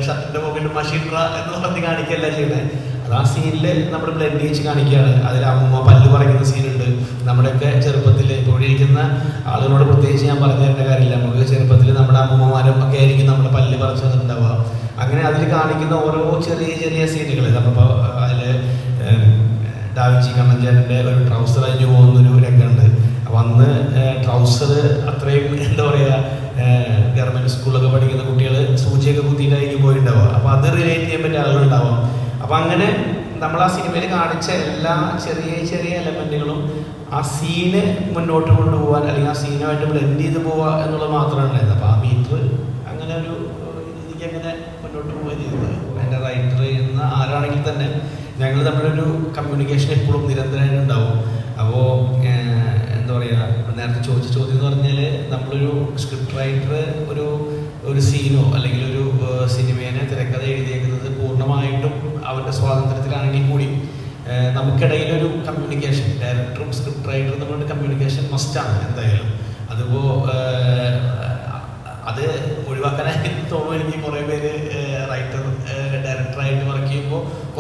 ഷർട്ടിന്റെ പോക്കറ്റ് മഷി എന്ന് പറഞ്ഞ് കാണിക്കുകയല്ല ചെയ്യുന്നത് അത് ആ സീനിൽ നമ്മൾ ബ്ലെൻഡ് ചെയ്ച്ച് കാണിക്കുകയാണ്. അതിൽ അമ്മ പല്ല് പറയുന്ന സീനുണ്ട് നമ്മുടെയൊക്കെ ചെറുപ്പത്തിൽ ഇപ്പോൾ ആളുകളോട് പ്രത്യേകിച്ച് ഞാൻ പറഞ്ഞു തരേണ്ട കാര്യമില്ല. നമുക്ക് ചെറുപ്പത്തിൽ നമ്മുടെ അമ്മമാരും ഒക്കെ ആയിരിക്കും നമ്മുടെ പല്ല് പറിച്ചു അങ്ങനെ അതിൽ കാണിക്കുന്ന ഓരോ ചെറിയ ചെറിയ സീനുകൾ നമ്മളിപ്പോൾ ഡാവിഞ്ചി കണ്ണഞ്ചേട്ടന്റെ ഒരു ട്രൗസർ അഴിഞ്ഞു പോകുന്നൊരു രംഗമുണ്ട്. അപ്പം അന്ന് ട്രൗസർ അത്രയും എന്താ പറയുക ഗവൺമെന്റ് സ്കൂളിലൊക്കെ പഠിക്കുന്ന കുട്ടികൾ സൂചിയൊക്കെ കുത്തിയിട്ടായിരിക്കും പോയിട്ടുണ്ടാവുക. അപ്പോൾ അത് റിലേറ്റ് ചെയ്യാൻ പറ്റിയ ആളുകളുണ്ടാവും. അപ്പം അങ്ങനെ നമ്മൾ ആ സിനിമയിൽ കാണിച്ച എല്ലാ ചെറിയ ചെറിയ എലമെന്റുകളും ആ സീന് മുന്നോട്ട് കൊണ്ടുപോകാൻ അല്ലെങ്കിൽ ആ സീനുമായിട്ട് ബ്ലെൻഡ് ചെയ്ത് പോവുക എന്നുള്ളത് മാത്രമാണ് ഉണ്ടായിരുന്നത്. അപ്പോൾ ആ മീറ്റർ അങ്ങനെ ഒരു രീതിക്ക് അങ്ങനെ മുന്നോട്ട് പോവുകയും ചെയ്തത്. എന്റെ റൈറ്റർ എന്ന ആരാണെങ്കിൽ തന്നെ ഞങ്ങൾ തമ്മിലൊരു കമ്മ്യൂണിക്കേഷൻ എപ്പോഴും നിരന്തരമായിട്ട് ഉണ്ടാവും. അപ്പോൾ എന്താ പറയുക നേരത്തെ ചോദിച്ച ചോദ്യം എന്ന് പറഞ്ഞാൽ നമ്മളൊരു സ്ക്രിപ്റ്റ് റൈറ്റർ ഒരു ഒരു സീനോ അല്ലെങ്കിൽ ഒരു സിനിമേനെ തിരക്കഥ എഴുതിയേക്കുന്നത് പൂർണമായിട്ടും അവരുടെ സ്വാതന്ത്ര്യത്തിലാണെങ്കിൽ കൂടി നമുക്കിടയിലൊരു കമ്മ്യൂണിക്കേഷൻ ഡയറക്ടറും സ്ക്രിപ്റ്റ് റൈറ്ററും തമ്മിലുള്ള കമ്മ്യൂണിക്കേഷൻ മസ്റ്റാണ് എന്തായാലും. അതിപ്പോൾ അത് ഒഴിവാക്കാനായി തോന്നുന്നു എനിക്ക് കുറേ പേര് റൈറ്റർ ഡയറക്ടറായി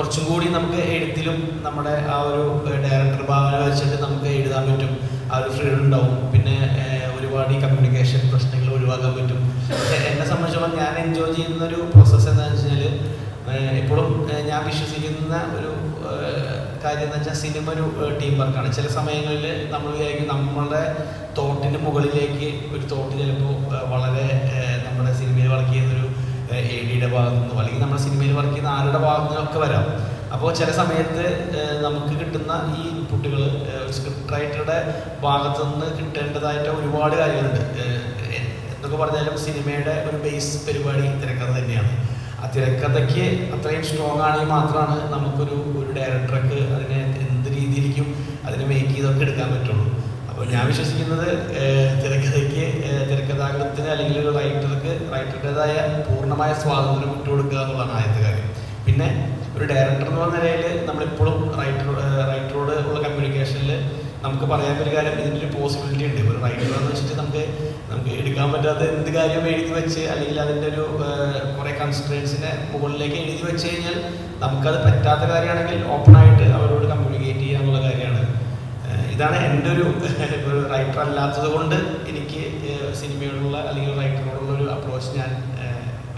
കുറച്ചും കൂടി നമുക്ക് എഴുത്തിലും നമ്മുടെ ആ ഒരു ഡയറക്ടർ ഭാവന വെച്ചിട്ട് നമുക്ക് എഴുതാൻ പറ്റും. ആ ഒരു ഫ്രീഡം ഉണ്ടാവും. പിന്നെ ഒരുപാട് ഈ കമ്മ്യൂണിക്കേഷൻ പ്രശ്നങ്ങൾ ഒഴിവാക്കാൻ പറ്റും. പക്ഷേ എന്നെ സംബന്ധിച്ചോളം ഞാൻ എൻജോയ് ചെയ്യുന്ന ഒരു പ്രോസസ്സ് എന്താണെന്ന് വെച്ച് കഴിഞ്ഞാൽ എപ്പോഴും ഞാൻ വിശ്വസിക്കുന്ന ഒരു കാര്യം എന്ന് വെച്ചാൽ സിനിമ ഒരു ടീം വർക്കാണ് ചില സമയങ്ങളിൽ നമ്മൾ വിചാരിക്കും നമ്മളുടെ തോട്ടിന്റെ മുകളിലേക്ക് ഒരു തോട്ട് ചിലപ്പോൾ വളരെ നമ്മുടെ സിനിമയിൽ വർക്ക് ചെയ്യുന്നൊരു എ ഡിയുടെ ഭാഗത്തു നിന്നോ അല്ലെങ്കിൽ നമ്മുടെ സിനിമയിൽ വർക്ക് ചെയ്യുന്ന ആരുടെ ഭാഗത്തു നിന്നൊക്കെ വരാം. അപ്പോൾ ചില സമയത്ത് നമുക്ക് കിട്ടുന്ന ഈ ഇൻപുട്ടുകൾ സ്ക്രിപ്റ്റ് റൈറ്ററുടെ ഭാഗത്തു നിന്ന് കിട്ടേണ്ടതായിട്ട് ഒരുപാട് കാര്യങ്ങളുണ്ട്. എന്നൊക്കെ പറഞ്ഞാലും സിനിമയുടെ ഒരു ബേസ് പരിപാടി തിരക്കഥ തന്നെയാണ്. ആ തിരക്കഥയ്ക്ക് അത്രയും സ്ട്രോങ് ആണെങ്കിൽ മാത്രമാണ് നമുക്കൊരു ഒരു ഡയറക്ടർക്ക് അതിനെ എന്ത് രീതിയിലേക്കും അതിനെ മേക്ക് ചെയ്തൊക്കെ എടുക്കാൻ പറ്റുള്ളൂ. ഞാൻ വിശ്വസിക്കുന്നത് തിരക്കഥയ്ക്ക് തിരക്കഥാകൃത്തിന് അല്ലെങ്കിൽ ഒരു റൈറ്റർക്ക് റൈറ്ററുടേതായ പൂർണമായ സ്വാതന്ത്ര്യം വിട്ടുകൊടുക്കുക എന്നുള്ളതാണ് ആദ്യത്തെ കാര്യം. പിന്നെ ഒരു ഡയറക്ടർ എന്നുള്ള നിലയിൽ നമ്മളിപ്പോഴും റൈറ്റർ റൈറ്ററോട് ഉള്ള കമ്മ്യൂണിക്കേഷനിൽ നമുക്ക് പറയാൻ ഒരു കാര്യം ഇതിന്റെ ഒരു പോസിബിലിറ്റി ഉണ്ട് ഒരു റൈറ്റർ എന്ന് വെച്ചിട്ട് നമുക്ക് നമുക്ക് എടുക്കാൻ പറ്റാത്ത എന്ത് കാര്യം എഴുതി വെച്ച് അല്ലെങ്കിൽ അതിന്റെ ഒരു കുറേ കൺസ്ട്രൻസിനെ മുകളിലേക്ക് എഴുതി വെച്ച് കഴിഞ്ഞാൽ നമുക്കത് പറ്റാത്ത കാര്യമാണെങ്കിൽ ഓപ്പണായിട്ട് അവരോട് കമ്മ്യൂണിക്കേറ്റ് ചെയ്യുക എന്നുള്ള കാര്യമാണ് ഏഹ് ഇതാണ് എന്റെ ഒരു റൈറ്റർ അല്ലാത്തത് കൊണ്ട് എനിക്ക് സിനിമയോടുള്ള അല്ലെങ്കിൽ റൈറ്ററിനോടുള്ള ഒരു അപ്രോച്ച് ഞാൻ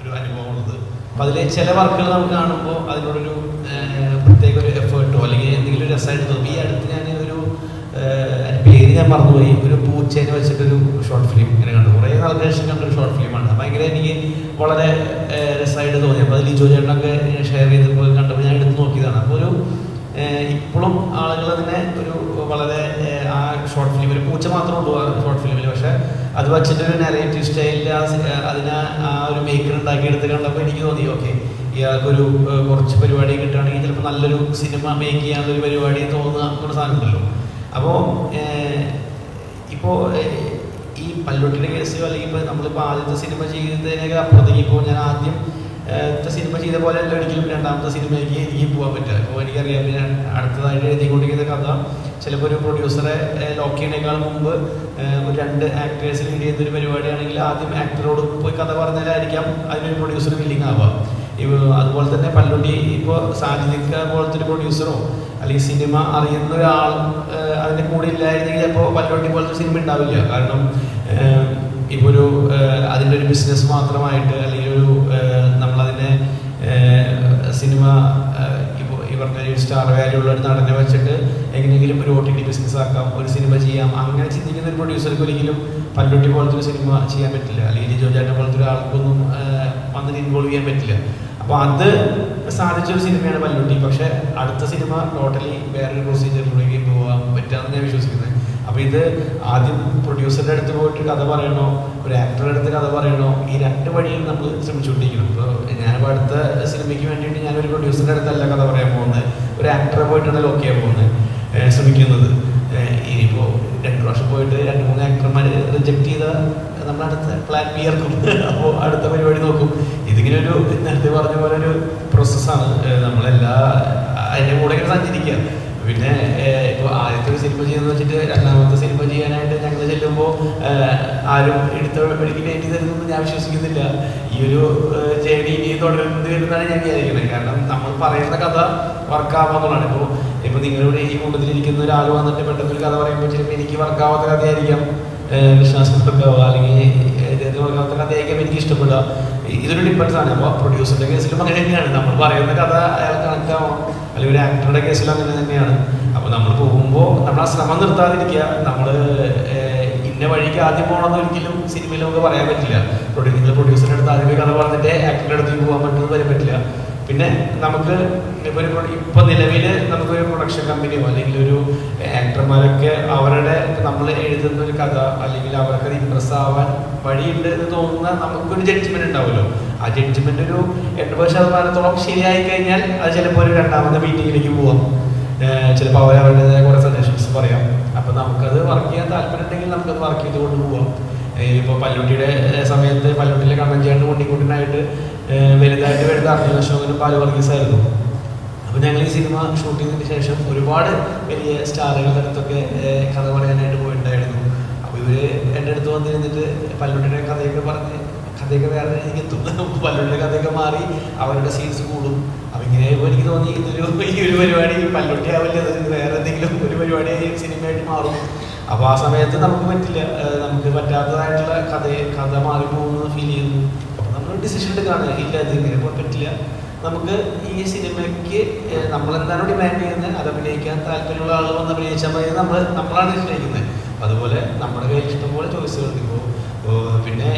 ഒരു അനുഭവമുള്ളത്. അപ്പോൾ അതിൽ ചില വർക്കുകൾ നമുക്ക് കാണുമ്പോൾ അതിനോടൊരു പ്രത്യേക ഒരു എഫേർട്ടോ അല്ലെങ്കിൽ എന്തെങ്കിലും ഒരു രസമായിട്ട് തോന്നും ഈ അടുത്ത് ഞാൻ ഒരു പേര് ഞാൻ മറന്നുപോയി. ഒരു പൂച്ചേനെ വെച്ചിട്ടൊരു ഷോർട്ട് ഫിലിം ഇങ്ങനെ കണ്ടു. കുറേ നാളത്തെ ശേഷം കണ്ടൊരു ഷോർട്ട് ഫിലിമാണ് ഭയങ്കര എനിക്ക് വളരെ രസമായിട്ട് തോന്നി. അപ്പോൾ അതിൽ ലിജോ ചേട്ടനൊക്കെ ഷെയർ ചെയ്തപ്പോൾ കണ്ടപ്പോൾ ഞാൻ എടുത്ത് നോക്കിയതാണ്. അപ്പോൾ ഒരു ഇപ്പോഴും ആളുകൾ അതിനെ ഒരു വളരെ ആ ഷോർട്ട് ഫിലിം ഒരു പൂച്ച മാത്രമേ ഉള്ളൂ ആ ഷോർട്ട് ഫിലിമിൽ പക്ഷേ അത് വച്ചിട്ട് ഒരു നെറേറ്റീവ് സ്റ്റൈലിൽ ആ അതിന് ആ ഒരു മേക്കർ ഉണ്ടാക്കിയെടുത്ത് കണ്ടപ്പോൾ എനിക്ക് തോന്നി ഓക്കെ ഇയാൾക്കൊരു കുറച്ച് പരിപാടി കിട്ടുകയാണെങ്കിൽ ചിലപ്പോൾ നല്ലൊരു സിനിമ മേക്ക് ചെയ്യാനുള്ള ഒരു പരിപാടി തോന്നുക എന്നുള്ള സാധനം ഉണ്ടല്ലോ. അപ്പോൾ ഇപ്പോൾ ഈ പല്ലുട്ടിയുടെ കേസോ അല്ലെങ്കിൽ ഇപ്പോൾ നമ്മളിപ്പോൾ ആദ്യത്തെ സിനിമ ചെയ്തതിനൊക്കെ അപ്പുറത്തേക്ക് ഇപ്പോൾ ഞാൻ ആദ്യം സിനിമ ചെയ്ത പോലെ അല്ല ഒരിക്കലും രണ്ടാമത്തെ സിനിമയിലേക്ക് എനിക്ക് പോകാൻ പറ്റില്ല അപ്പോൾ എനിക്കറിയാം പിന്നെ അടുത്തതായിട്ട് എഴുതിക്കൊണ്ടിരിക്കുന്ന കഥ ചിലപ്പോൾ ഒരു പ്രൊഡ്യൂസറെ ലോക്ക് ചെയ്യണേക്കാൾ മുമ്പ് ഒരു രണ്ട് ആക്ടേഴ്സ് ലീഡ് ചെയ്യുന്ന ഒരു പരിപാടിയാണെങ്കിൽ ആദ്യം ആക്ടറോട് പോയി കഥ പറഞ്ഞാലായിരിക്കാം അതിനൊരു പ്രൊഡ്യൂസർ വില്ലിങ് ആവാം അതുപോലെ തന്നെ പല്ലുണ്ടി ഇപ്പോൾ സാജിദിക്ക പോലത്തെ ഒരു പ്രൊഡ്യൂസറോ അല്ലെങ്കിൽ സിനിമ അറിയുന്ന ഒരാൾ അതിന്റെ കൂടെ ഇല്ലായിരുന്നെങ്കിൽ ചിലപ്പോൾ പല്ലുണ്ടി പോലത്തെ സിനിമ ഉണ്ടാവില്ല. കാരണം ഇപ്പോൾ ഒരു അതിന്റെ ഒരു ബിസിനസ് മാത്രമായിട്ട് അല്ലെങ്കിൽ ഒരു സിനിമ ഇപ്പോൾ പറഞ്ഞ ഒരു സ്റ്റാർ വാല്യൂ ഉള്ള ഒരു നടനെ വെച്ചിട്ട് എങ്ങനെയെങ്കിലും ഒരു ഒ ടി ടി ബിസിനസ് ആക്കാം ഒരു സിനിമ ചെയ്യാം അങ്ങനെ ചിന്തിക്കുന്ന ഒരു പ്രൊഡ്യൂസർക്ക് ഒരിക്കലും പല്ലുട്ടി പോലത്തെ ഒരു സിനിമ ചെയ്യാൻ പറ്റില്ല. അല്ലെങ്കിൽ ലിജോ ചേട്ടൻ പോലത്തെ ഒരാൾക്കൊന്നും വന്നിട്ട് ഇൻവോൾവ് ചെയ്യാൻ പറ്റില്ല. അപ്പോൾ അത് സാധിച്ചൊരു സിനിമയാണ് പല്ലുട്ടി. പക്ഷേ അടുത്ത സിനിമ ടോട്ടലി വേറൊരു പ്രൊസീജിയറിലേക്ക് പോകാൻ പറ്റാമെന്ന് ഞാൻ വിശ്വസിക്കുന്നത് അപ്പോൾ ഇത് ആദ്യം പ്രൊഡ്യൂസറുടെ അടുത്ത് പോയിട്ട് കഥ പറയണോ? ഒരു ആക്ടറുടെ അടുത്ത് കഥ പറയണോ? ഈ രണ്ട് വഴിയും നമ്മൾ ശ്രമിച്ചുകൊണ്ടിരിക്കണം ഇപ്പോൾ ഞാനിപ്പോൾ അടുത്ത സിനിമയ്ക്ക് വേണ്ടിയിട്ട് ഞാനൊരു പ്രൊഡ്യൂസറുടെ അടുത്തല്ല കഥ പറയാൻ പോകുന്നത്. ഒരു ആക്ടറെ പോയിട്ടാണ് ലോക്ക് ചെയ്യാൻ പോകുന്നത് ശ്രമിക്കുന്നത്. ഇനിയിപ്പോൾ രണ്ട് പ്രാവശ്യം പോയിട്ട് രണ്ട് മൂന്ന് ആക്ടർമാർ റിജക്ട് ചെയ്ത നമ്മൾ അടുത്ത പ്ലാൻ ബി ഇറക്കും. അപ്പോൾ അടുത്ത പരിപാടി നോക്കും. ഇതിങ്ങനെ ഒരു നേരത്തെ പറഞ്ഞ പോലെ ഒരു പ്രോസസ്സാണ് നമ്മളെല്ലാ അതിന്റെ കൂടെ സഞ്ചരിക്കുക. പിന്നെ ഇപ്പോൾ ആദ്യത്തെ ഒരു സിനിമ ചെയ്യുന്ന വെച്ചിട്ട് രണ്ടാമത്തെ സിനിമ ചെയ്യാനായിട്ട് ഞങ്ങൾ ചെല്ലുമ്പോൾ ആരും എടുത്ത വഴിക്ക് ഡേറ്റ് തരുന്നതെന്ന് ഞാൻ വിശ്വസിക്കുന്നില്ല. ഈ ഒരു ജേണി ഇനി തുടരുന്നത് വരുന്നതാണ് ഞാൻ വിചാരിക്കുന്നത് കാരണം നമ്മൾ പറയുന്ന കഥ വർക്കാവാന്നുള്ളതാണ്. ഇപ്പോൾ ഇപ്പോൾ നിങ്ങളുടെ ഈ കൂട്ടത്തിലിരിക്കുന്ന ഒരാൾ വന്നിട്ട് പെട്ടെന്ന് ഒരു കഥ പറയുമ്പോൾ ചിലപ്പോൾ എനിക്ക് വർക്കാവാത്ത കഥയായിരിക്കാം വിശ്വാസം വർക്കാവുക അല്ലെങ്കിൽ വർക്കാവാത്ത കഥയായിരിക്കാം എനിക്ക് ഇഷ്ടപ്പെടുക. ഇതൊരു ഡിപ്പൻസ് ആണ്. അപ്പോൾ പ്രൊഡ്യൂസറിന്റെ കേസിലും അങ്ങനെ തന്നെയാണ്. നമ്മൾ പറയുന്ന കഥ അയാൾ കണക്കാവും? അല്ലെങ്കിൽ ഒരു ആക്ടറുടെ കേസിലും അങ്ങനെ തന്നെയാണ്. അപ്പോൾ നമ്മൾ പോകുമ്പോൾ നമ്മൾ ആ ശ്രമം നിർത്താതിരിക്കുക. നമ്മൾ ഇന്ന വഴിക്ക് ആദ്യം പോകണമെന്ന് ഒരിക്കലും സിനിമയിൽ നമുക്ക് പറയാൻ പറ്റില്ല. പ്രൊഡ്യൂ നിങ്ങൾ പ്രൊഡ്യൂസറിന്റെ അടുത്ത് ആദ്യമേ കഥ പറഞ്ഞിട്ട് ആക്ടറുടെ അടുത്തേക്ക് പോകാൻ പറ്റുന്നത് പറയാൻ പറ്റില്ല. പിന്നെ നമുക്ക് ഒരു ഇപ്പോൾ നിലവിൽ നമുക്കൊരു പ്രൊഡക്ഷൻ കമ്പനിയോ അല്ലെങ്കിൽ ഒരു ആക്ടർമാരൊക്കെ അവരുടെ നമ്മൾ എഴുതുന്ന ഒരു കഥ അല്ലെങ്കിൽ അവർക്ക് ഇമ്പ്രസ് ആവാൻ വഴിയുണ്ട് എന്ന് തോന്നുന്ന നമുക്കൊരു ജഡ്ജ്മെന്റ് ഉണ്ടാവുമല്ലോ. ആ ജഡ്ജ്മെന്റ് ഒരു എൺപത് ശതമാനത്തോളം ശരിയായി കഴിഞ്ഞാൽ അത് ചിലപ്പോൾ ഒരു രണ്ടാമത്തെ മീറ്റിങ്ങിലേക്ക് പോവാം. ചിലപ്പോൾ അവർ അവരുടേതായ കുറേ സജഷൻസ് പറയാം. അപ്പോൾ നമുക്കത് വർക്ക് ചെയ്യാൻ താല്പര്യം ഉണ്ടെങ്കിൽ നമുക്കത് വർക്ക് ചെയ്തുകൊണ്ട് പോവാം. ഇപ്പോൾ പല്ലുട്ടിയുടെ സമയത്ത് പല്ലുട്ടിയിലെ കണ്ണൻ ചേട്ടൻ കുട്ടിക്കുട്ടനായിട്ട് വലുതായിട്ട് വരുന്ന അർജുന അശോകനും പാൽ വർഗീസായിരുന്നു. അപ്പോൾ ഞങ്ങൾ ഈ സിനിമ ഷൂട്ട് ചെയ്തതിന് ശേഷം ഒരുപാട് വലിയ സ്റ്റാറുകളുടെ അടുത്തൊക്കെ കഥ പറയാനായിട്ട് പോയിട്ടുണ്ടായിരുന്നു അപ്പോൾ ഇവർ എന്റെ അടുത്ത് വന്നിരുന്നിട്ട് പല്ലുട്ടിയുടെ കഥയൊക്കെ പറഞ്ഞ് കഥയൊക്കെ വേറെ എനിക്ക് തോന്നുന്നു പല്ലുള്ളിലെ കഥയൊക്കെ മാറി അവരുടെ സീൻസ് കൂടും. അപ്പം ഇങ്ങനെ എനിക്ക് തോന്നി ഇതൊരു ഈ ഒരു പരിപാടി പല്ലുട്ടി ആവില്ല വേറെ എന്തെങ്കിലും ഒരു പരിപാടി സിനിമയായിട്ട് മാറും. അപ്പോൾ ആ സമയത്ത് നമുക്ക് പറ്റില്ല. നമുക്ക് പറ്റാത്തതായിട്ടുള്ള കഥ കഥ മാറി പോകുന്നത് ഫീൽ ചെയ്യുന്നു. അപ്പം നമ്മൾ ഡിസിഷൻ എടുക്കുകയാണ് ഇല്ല ഇത് ഇങ്ങനെ പറ്റില്ല. നമുക്ക് ഈ സിനിമയ്ക്ക് നമ്മളെന്താണോ ഡിമാൻഡ് ചെയ്യുന്നത് അത് അഭിനയിക്കാൻ താല്പര്യമുള്ള ആളുകൾ വന്ന് അഭിനയിച്ചാൽ മതി. നമ്മൾ നമ്മളാണ് ഇഷ്ടിക്കുന്നത് അതുപോലെ നമ്മുടെ കയ്യിൽ ഇഷ്ടംപോലെ ചോയ്സുകൾ ഇപ്പോൾ പിന്നെ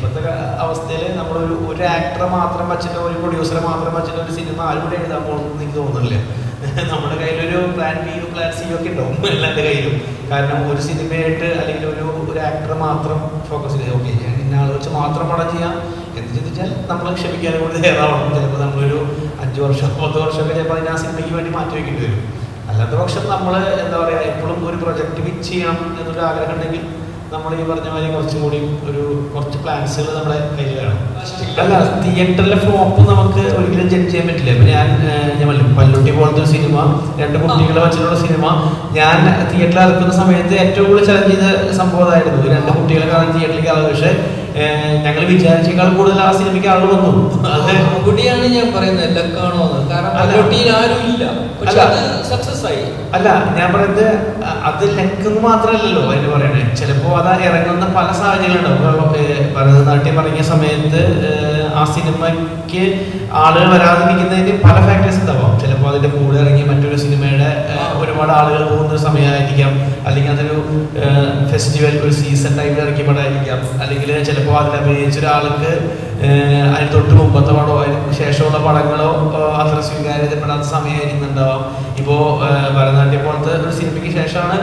ഇപ്പോഴത്തെ അവസ്ഥയിൽ നമ്മളൊരു ഒരു ആക്ടറെ മാത്രം വച്ചിട്ട് ഒരു പ്രൊഡ്യൂസറെ മാത്രം വച്ചിട്ട് ഒരു സിനിമ ആരും കൂടെ എഴുതാൻ പോകുന്നത് എനിക്ക് തോന്നുന്നില്ല. നമ്മുടെ കയ്യിലൊരു പ്ലാൻ ബിയും പ്ലാൻ സിയും ഒക്കെ ഉണ്ടാവും എല്ലാവരുടെ കയ്യിലും. കാരണം ഒരു സിനിമയായിട്ട് അല്ലെങ്കിൽ ഒരു ഒരു ആക്ടറെ മാത്രം ഫോക്കസ് ചെയ്ത് ഓക്കെ ഞാൻ ഇന്ന ആൾ വെച്ച് മാത്രം പടം ചെയ്യാം. എന്ന് ചിന്തിച്ചാൽ നമ്മൾ ക്ഷമിക്കാൻ കൂടി തയ്യാറാവണം ചിലപ്പോൾ നമ്മളൊരു അഞ്ച് വർഷം പത്ത് വർഷമൊക്കെ ചിലപ്പോൾ അതിന് ആ സിനിമയ്ക്ക് വേണ്ടി മാറ്റി വയ്ക്കേണ്ടി വരും. അല്ലാത്ത പക്ഷം നമ്മൾ എന്താ പറയുക എപ്പോഴും ഒരു പ്രൊജക്റ്റ് വിച്ച് ചെയ്യണം എന്നൊരു ആഗ്രഹം ഉണ്ടെങ്കിൽ നമ്മൾ ഈ പറഞ്ഞ മാതിരി കുറച്ചും കൂടി ഒരു കുറച്ച് പ്ലാൻസുകൾ നമ്മുടെ കയ്യിൽ വേണം അല്ല തിയേറ്ററിലെ ഫ്ലോപ്പ് നമുക്ക് ഒരിക്കലും ജഡ്ജ് ചെയ്യാൻ പറ്റില്ല. ഇപ്പൊ ഞാൻ ഞാൻ പല്ലുട്ടി പോലത്തെ ഒരു സിനിമ രണ്ട് കുട്ടികളെ വെച്ചിട്ടുള്ള സിനിമ ഞാൻ തിയേറ്ററിൽ ഇറക്കുന്ന സമയത്ത് ഏറ്റവും കൂടുതൽ ചലഞ്ച് ചെയ്ത സംഭവം അതായിരുന്നു. രണ്ട് കുട്ടികളെ കാണാൻ തിയേറ്ററിലേക്ക് ആളുകൾ പക്ഷേ ഞങ്ങൾ വിചാരിച്ചേക്കാൾ കൂടുതൽ ആ സിനിമയ്ക്ക് ആളുകൾ വന്നു. അവിടെയാണ് ഞാൻ പറയുന്നത് ലക്കാണോ കാരണം അല്ല. ആരും ഇല്ല. പക്ഷെ സക്സസ് ആയി. അല്ല ഞാൻ പറയുന്നത് അത് ലക്കെന്ന് മാത്രമല്ലല്ലോ അതിന് പറയണേ. ചിലപ്പോ അത് ഇറങ്ങുന്ന പല സാഹചര്യങ്ങളുണ്ടാവും ഭരതനാട്യം ഇറങ്ങിയ സമയത്ത് ആ സിനിമയ്ക്ക് ആളുകൾ വരാതിരിക്കുന്നതിന് പല ഫാക്ടേഴ്സ് ഉണ്ടാവാം. ചിലപ്പോ അതിന്റെ കൂടെ ഇറങ്ങിയ മറ്റൊരു സിനിമയുടെ ഒരുപാട് ആളുകൾ പോകുന്ന സമയമായിരിക്കാം. അല്ലെങ്കിൽ അതൊരു ഫെസ്റ്റിവൽ ഒരു സീസൺ ടൈമിൽ ഇറക്കിയപ്പോഴായിരിക്കാം അല്ലെങ്കിൽ ചിലപ്പോൾ അതിൽ അഭിനയിച്ച ഒരാൾക്ക് അതിന് തൊട്ട് മുമ്പത്തെ പടമോ ശേഷമുള്ള പടങ്ങളോ അത്ര സ്വീകാര്യതപ്പെടാത്ത സമയമായിരുന്നുണ്ടാവാം. ഇപ്പോൾ ഭരതനാട്യം പോലത്തെ ഒരു സിനിമയ്ക്ക് ശേഷമാണ്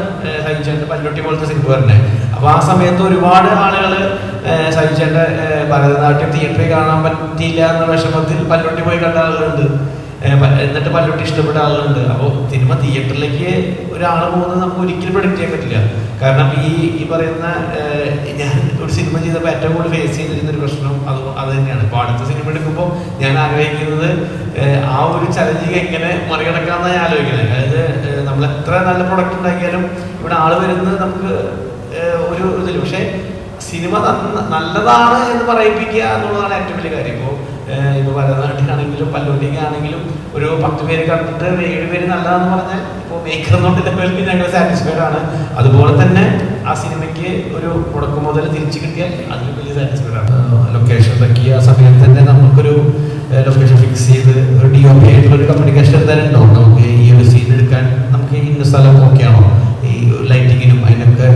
സഹിച്ചേട്ടന്റെ പല്ലൊട്ടി പോലത്തെ സിനിമ വരുന്നത് അപ്പോൾ ആ സമയത്ത് ഒരുപാട് ആളുകൾ സഹിച്ചേട്ടന്റെ ഭരതനാട്യം തിയേറ്ററിൽ കാണാൻ പറ്റിയില്ല എന്ന വിഷമത്തിൽ പല്ലൊട്ടി പോയി കണ്ട ആളുകളുണ്ട്. എന്നിട്ട് പലരോട്ട് ഇഷ്ടപ്പെട്ട ആളുകളുണ്ട്. അപ്പോൾ സിനിമ തിയേറ്ററിലേക്ക് ഒരാൾ പോകുന്നത് നമുക്ക് ഒരിക്കലും പ്രൊഡിക്റ്റ് ചെയ്യാൻ പറ്റില്ല. കാരണം ഈ ഈ പറയുന്ന ഞാൻ ഒരു സിനിമ ചെയ്തപ്പോൾ ഏറ്റവും കൂടുതൽ ഫേസ് ചെയ്തിരുന്ന ഒരു പ്രശ്നം അത് അത് തന്നെയാണ്. ഇപ്പോൾ അടുത്ത സിനിമ എടുക്കുമ്പോൾ ഞാൻ ആഗ്രഹിക്കുന്നത് ആ ഒരു ചലഞ്ചിങ് എങ്ങനെ മറികടക്കാമെന്നാണ് ഞാൻ ആലോചിക്കുന്നത്. അതായത് നമ്മൾ എത്ര നല്ല പ്രൊഡക്റ്റ് ഉണ്ടാക്കിയാലും ഇവിടെ ആൾ വരുന്നത് നമുക്ക് ഒരു ഇതിൽ പക്ഷേ സിനിമ നല്ലതാണ് എന്ന് പറയിപ്പിക്കുക എന്നുള്ളതാണ് ഏറ്റവും വലിയ കാര്യം. ഇപ്പോൾ ഭരതനാട്യമാണെങ്കിലും പല്ലോട്ടിക്കാണെങ്കിലും ഒരു പത്ത് പേര് കണ്ടിട്ട് ഏഴ് പേര് നല്ലതാണെന്ന് പറഞ്ഞാൽ ഇപ്പോൾ മേക്കർ എന്നുള്ള ലെവലിൽ ഞങ്ങൾ സാറ്റിസ്ഫൈഡ് ആണ്. അതുപോലെ തന്നെ ആ സിനിമയ്ക്ക് ഒരു മുടക്കു മുതൽ തിരിച്ചു കിട്ടിയാൽ അതിൽ വലിയ സാറ്റിസ്ഫൈഡ് ആണ്. ലൊക്കേഷൻ ഇറക്കി ആ സമയത്ത് തന്നെ നമുക്കൊരു ലൊക്കേഷൻ ഫിക്സ് ചെയ്ത് ഒരു ഡി ഒ പി ആയിട്ടുള്ള ഒരു കമ്മ്യൂണിക്കേഷൻ എന്തായാലും ഉണ്ടാവും നമുക്ക് ഈ ഒരു സീൻ എടുക്കാൻ നമുക്ക് ഇന്ന സ്ഥലം ഓക്കെയാണോ ഈ ലൈറ്റിങ്ങിനും അതിനൊക്കെ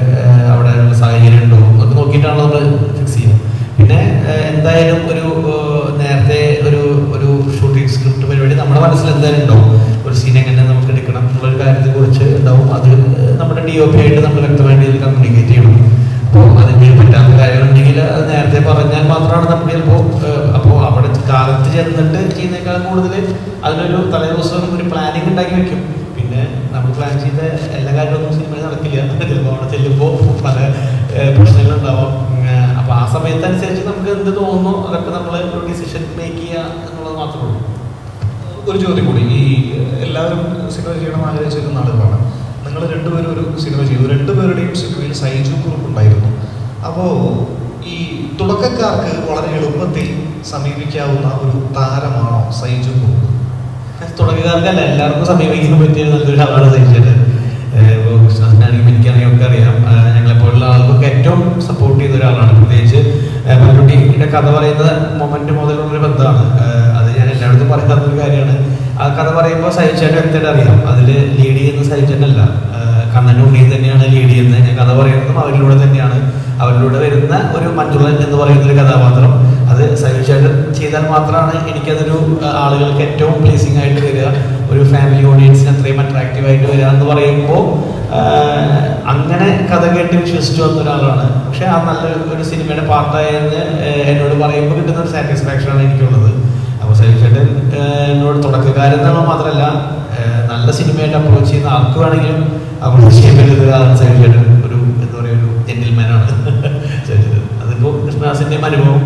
അവിടെ സാഹചര്യം ഉണ്ടോ? അത് നോക്കിയിട്ടാണ് നമ്മൾ ഫിക്സ് ചെയ്യുന്നത് പിന്നെ എന്തായാലും ഒരു നമ്മുടെ മനസ്സിൽ എന്തായാലും ഉണ്ടാവും. ഒരു സീൻ എങ്ങനെ നമുക്ക് എടുക്കണം എന്നുള്ളൊരു കാര്യത്തെ കുറിച്ച് ഉണ്ടാവും. അത് നമ്മുടെ ഡി ഒ പി ആയിട്ട് നമ്മൾ വ്യക്തമായിട്ട് ഇതിൽ കമ്മ്യൂണിക്കേറ്റ് ചെയ്യണം അപ്പോൾ അതിന് പറ്റാത്ത കാര്യങ്ങളുണ്ടെങ്കിൽ അത് നേരത്തെ പറഞ്ഞാൽ മാത്രമാണ് നമ്മൾ ചിലപ്പോൾ അപ്പോൾ അവിടെ കാലത്ത് ചെന്നിട്ട് ചെയ്യുന്നേക്കാൾ കൂടുതൽ അതിനൊരു തലേദിവസം ഒരു പ്ലാനിങ് ഉണ്ടാക്കി വെക്കും. പിന്നെ നമ്മൾ പ്ലാൻ ചെയ്ത എല്ലാ കാര്യങ്ങളൊന്നും സിനിമയിൽ നടക്കില്ല. ചിലപ്പോൾ അവിടെ ചെല്ലുമ്പോൾ പല പ്രശ്നങ്ങളുണ്ടാവും അപ്പോൾ ആ സമയത്തനുസരിച്ച് നമുക്ക് എന്ത് തോന്നുന്നു അതൊക്കെ നമ്മൾ ഒരു ഡിസിഷൻ മേക്ക് ചെയ്യുക എന്നുള്ളത് മാത്രമേ ഉള്ളൂ. ഒരു ചോദ്യം കൂടി. ഈ എല്ലാവരും സിനിമ ചെയ്യണം ആഗ്രഹിച്ചിരുന്ന ആളുകളാണ് നിങ്ങൾ രണ്ടുപേരും ഒരു സിനിമ ചെയ്തു. രണ്ടുപേരുടെയും സിനിമയിൽ സൈജു കുറുപ്പ് ഉണ്ടായിരുന്നു. അപ്പോൾ ഈ തുടക്കക്കാർക്ക് വളരെ എളുപ്പത്തിൽ സമീപിക്കാവുന്ന ഒരു താരമാണോ സൈജു കുറുപ്പ് തുടക്കക്കാർക്കല്ല എല്ലാവർക്കും സമീപിക്കാൻ പറ്റിയ നല്ലൊരു ആളാണ് സൈജുണ്ട് കൃഷ്ണനാണെങ്കിൽ എനിക്കറിയാം ഒക്കെ അറിയാം. ഞങ്ങളെപ്പോലുള്ള ആൾക്കൊക്കെ ഏറ്റവും സപ്പോർട്ട് ചെയ്ത ഒരാളാണ് പ്രത്യേകിച്ച് ഏഹ് കഥ പറയുന്ന മൊമെന്റ് മുതൽ മുതലുള്ളൊരു ബന്ധമാണ്. അത് ഞാൻ എല്ലായിടത്തും പറയാത്ത ഒരു കാര്യമാണ് ആ കഥ വ്യക്തമായിട്ട് അറിയാം. അതിൽ ലീഡ് ചെയ്യുന്ന സഹിച്ചേട്ടനല്ല കണ്ണന്റെ ഉള്ളിൽ തന്നെയാണ് ലീഡ് ചെയ്യുന്നത്. ഞാൻ കഥ പറയുന്നതും അവരിലൂടെ തന്നെയാണ്. അവരിലൂടെ വരുന്ന ഒരു മഞ്ജുളൻ എന്ന് പറയുന്ന ഒരു കഥാപാത്രം. അത് സഹിച്ചേട്ടൻ ചെയ്താൽ മാത്രമാണ് എനിക്കതൊരു ആളുകൾക്ക് ഏറ്റവും പ്ലീസിങ് ആയിട്ട് വരിക. ഒരു ഫാമിലി ഓഡിയൻസിന് അത്രയും അട്രാക്റ്റീവ് ആയിട്ട് വരിക എന്ന് പറയുമ്പോൾ അങ്ങനെ കഥ കേട്ട് വിശ്വസിച്ചു വന്ന ഒരാളാണ്. പക്ഷെ ആ നല്ലൊരു സിനിമയുടെ പാർട്ടായെന്ന് എന്നോട് പറയുമ്പോൾ കിട്ടുന്ന ഒരു സാറ്റിസ്ഫാക്ഷനാണ് എനിക്കുള്ളത്. എന്നോട് തുടക്കക്കാരൻ എന്നുള്ള മാത്രമല്ല നല്ല സിനിമയായിട്ട് അപ്രോച്ച് ചെയ്യുന്ന ആർക്ക് വേണമെങ്കിലും ചെയ്യാൻ പറ്റുന്ന ഒരാളാണ് ഒരു എന്താ പറയുക ഒരു ജെന്റിൽമാനാണ് അതിപ്പോ അതിപ്പോൾ കൃഷ്ണദാസിന്റെയും അനുഭവം.